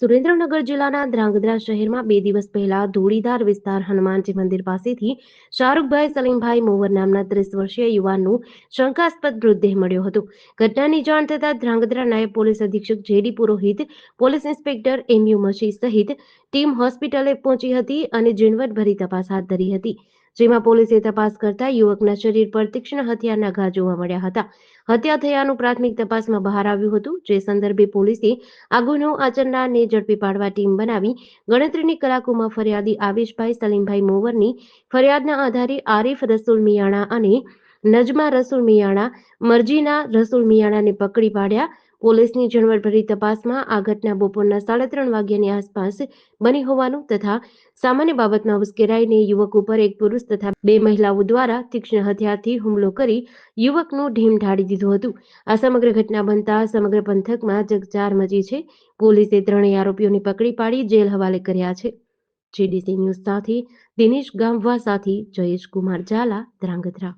સુરેન્દ્રનગર જિલ્લાના ધ્રાંગધ્રા શહેરમાં બે દિવસ પહેલા ધોળીધાર વિસ્તાર હનુમાનજી મંદિર પાસેથી શાહરૂખભાઈ સલીમભાઈ મોવર નામના ત્રીસ વર્ષીય યુવાનનું શંકાસ્પદ મૃતદેહ મળ્યો હતો. ઘટનાની જાણ થતાં ધ્રાંગધ્રા નાયબ પોલીસ અધિક્ષક JD Purohit, police inspector MU Mashi સહિત ટીમ હોસ્પિટલે પહોંચી હતી અને ઝીણવટભરી તપાસ હાથ ધરી હતી. જેમાં પોલીસે તપાસ કરતા યુવકના શરીર પર તીક્ષ્ણ હથિયારના ઘા જોવા મળ્યા હતા. હત્યા થયાનું પ્રાથમિક તપાસમાં બહાર આવ્યું હતું, જે સંદર્ભે પોલીસે આ ગુનો આચરનારને ઝડપી પાડવા ટીમ બનાવી ગણતરીની કલાકોમાં ફરિયાદી આવેશભાઈ સલીમભાઈ મોવરની ફરિયાદના આધારે આરીફ રસુલ મિયાણા અને નજમા રસુલ મિયાણા, મરજીના રસુલ મિયાણાને પકડી પાડ્યા પોલીસની ઝીણવટભરી તપાસમાં આ ઘટના બપોરના સાડા ત્રણ વાગ્યાની આસપાસ બની હોવાનું તથા સામાન્ય બાબતમાં ઉશ્કેરાઈને યુવક ઉપર એક પુરુષ તથા બે મહિલાઓ દ્વારા તીક્ષ્ણ હથિયારથી હુમલો કરી યુવકનું ઢીમ ઢાળી દીધું હતું. આ સમગ્ર ઘટના બનતા સમગ્ર પંથકમાં જગજાર મચી છે. પોલીસે ત્રણેય આરોપીઓને પકડી પાડી જેલ હવાલે કર્યા છે. જીડીસી ન્યૂઝ સાથે દિનેશ ગામવા સાથે જયેશ કુમાર ઝાલા ધ્રાંગધ્રા.